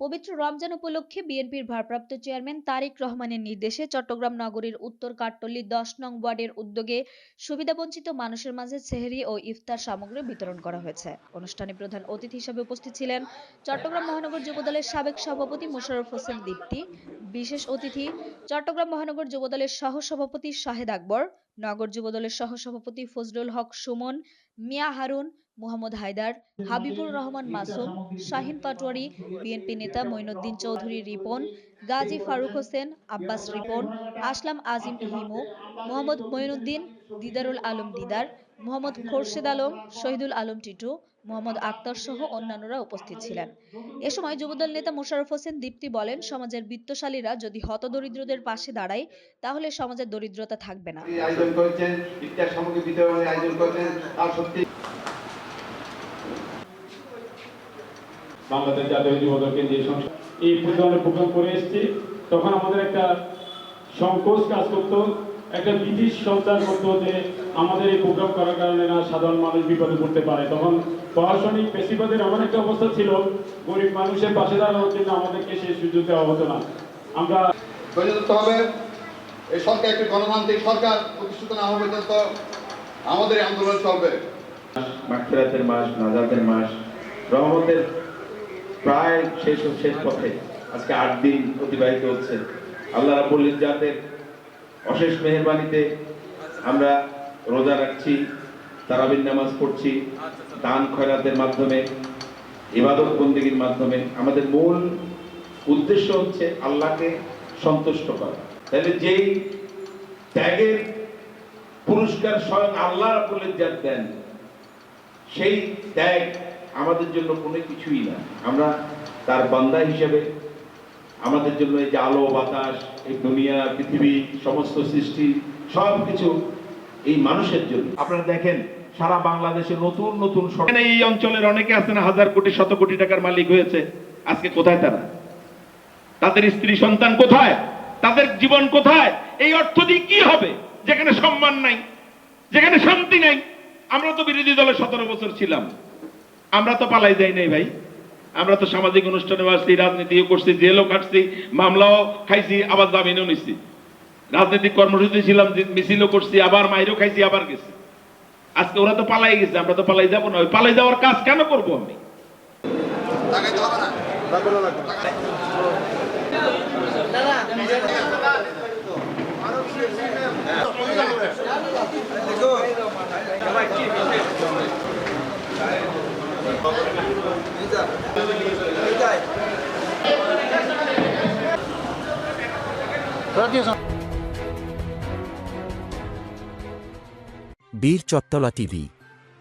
পবিত্র রমজান উপলক্ষে বিএনপির ভারপ্রাপ্ত চেয়ারম্যান তারেক রহমানের নির্দেশে চট্টগ্রাম নগরীর উত্তর কাট্টলী দশ নং ওয়ার্ডের উদ্যোগে সুবিধাবঞ্চিত মানুষের মাঝে সেহরি ও ইফতার সামগ্রী বিতরণ করা হয়েছে। অনুষ্ঠানে প্রধান অতিথি হিসেবে উপস্থিত ছিলেন চট্টগ্রাম মহানগর যুবদলের সাবেক সভাপতি মোশাররফ হোসেন দীপ্তি, বিশেষ অতিথি চট্টগ্রাম মহানগর যুবদলের সহ সভাপতি শাহেদ আকবর, নগর যুবদলের সহ সভাপতি ফজলুল হক সুমন, মিয়া হারুন মোহাম্মদ হায়দার, হাবিবুর রহমান মাসুম, শাহিন পাটোয়ারি, বিএনপি নেতা মঈনুদ্দিন চৌধুরী রিপন, গাজী ফারুক হোসেন, আব্বাস রিপন, আসলাম আজিম হিমু, মোহাম্মদ মঈনুদ্দিন, দিদারুল আলম দিদার, মোহাম্মদ খোরশেদ আলম, শহীদুল আলম টিটু, মোহাম্মদ আক্তার সহ অন্যান্যরা উপস্থিত ছিলেন। এ সময় যুবদল নেতা মোশাররফ হোসেন দীপ্তি বলেন, সমাজের বিত্তশালীরা যদি হতদরিদ্রদের পাশে দাঁড়ায়, তাহলে সমাজের দরিদ্রতা থাকবে না। আয়োজন করেছেন বিতরণের আয়োজন করেছেন তার সত্যি বাংলাদেশ জাতীয় যুবদলকে যে সংস্থা এই ধরনের প্রোগ্রাম করে এসেছি। তখন আমাদের একটা সংকোচ কাজ করতো। একটা ব্রিটিশ সঞ্চার করতো যে আমাদের এই প্রোগ্রাম করার কারণে না সাধারণ মানুষ বিপদে পড়তে পারে। তখন প্রশাসনিক পেশিবাদের এমন একটা অবস্থা ছিল গরিব মানুষের পাশে দাঁড়ানোর জন্য আমাদেরকে সেই সুযোগ দেওয়া হতো না। আমরা হবে। এই সরকার একটি গণতান্ত্রিক সরকার প্রতিষ্ঠিত না হওয়া পর্যন্ত আমাদের আন্দোলন চলবে। মাস নাজাতের মাস রহমতের প্রায় শেষ শেষ পথে আজকে আট দিন অতিবাহিত হচ্ছে। আল্লাহ রাবুল ইজ্জাতের অশেষ মেহরবানিতে আমরা রোজা রাখছি, তারাবির নামাজ পড়ছি, দান খয়রাতের মাধ্যমে, ইবাদত বন্দীগীর মাধ্যমে। আমাদের মূল উদ্দেশ্য হচ্ছে আল্লাহকে সন্তুষ্ট করা। তাহলে যেই ত্যাগের পুরস্কার স্বয়ং আল্লাহ রাবুল ইজ্জাত দেন, সেই ত্যাগ আমাদের জন্য কোনো কিছুই না। আমরা তার বান্দা হিসেবে, আমাদের জন্য এই যে আলো, বাতাস, এই দুনিয়া, পৃথিবী, সমস্ত সৃষ্টি সব কিছু এই মানুষের জন্য। আপনারা দেখেন, সারা বাংলাদেশে নতুন নতুন এই অঞ্চলের অনেকে আছেন হাজার কোটি, শত কোটি টাকার মালিক হয়েছে। আজকে কোথায় তারা? তাদের স্ত্রী সন্তান কোথায়? তাদের জীবন কোথায়? এই অর্থ দিয়ে কি হবে? যেখানে সম্মান নাই, যেখানে শান্তি নাই। আমরা তো বিরোধী দলের সতেরো বছর ছিলাম। আমরা তো পালাই যাই নাই ভাই আমরা তো সামাজিক অনুষ্ঠানে আসছি রাজনীতিও করছি জেলও কাটছি মামলাও খাইছি আবার জামিনও নিছি রাজনৈতিক কর্মসূচি ছিলাম মিছিলও করছি আবার মাইরও খাইছি আবার গেছি আজকে ওরা তো পালাই গেছে আমরা তো পালাই যাব না ওই পালাই যাওয়ার কাজ কেন করব আমি বীর চত্তলা টিভি